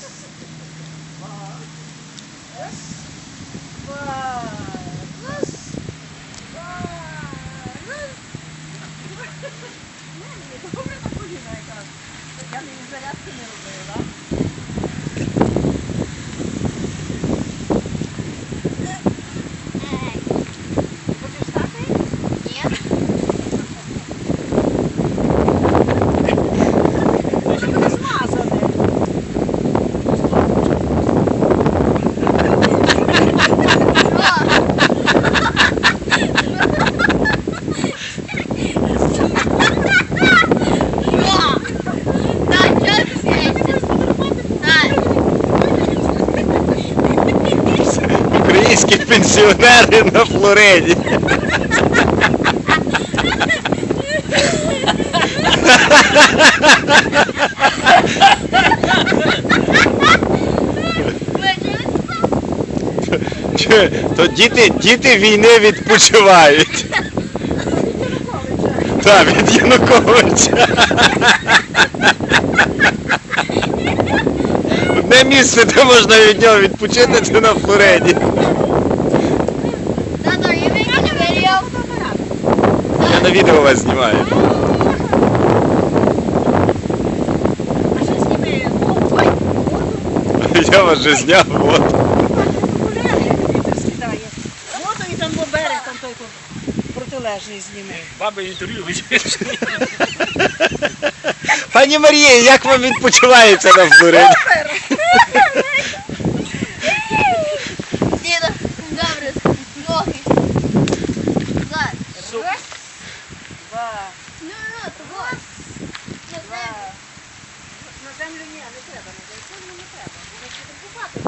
Раз. Два. Раз. Два. Раз. Два. Раз. Ні, добре на коліна якраз. Я не зарядки не робила. Хочеш стати? Може буде змазане. Українські пенсіонери на Флориді. То діти, діти війни відпочивають. Так, від Януковича. Одне місце, де можна від нього відпочити, це на Флориді. Я на відео вас знімаю. Я вас вже зняв. От. Воду і там бо берег, там той протилежний зніме. Баби інтерв'ю візьмеш. Пані Марія, як вам відпочивається на Флориді? Добре, ноги. Раз, Два. Ну, ну, того. На землю. На землю ні, не треба. На землю не треба. Бо ми будемо купати.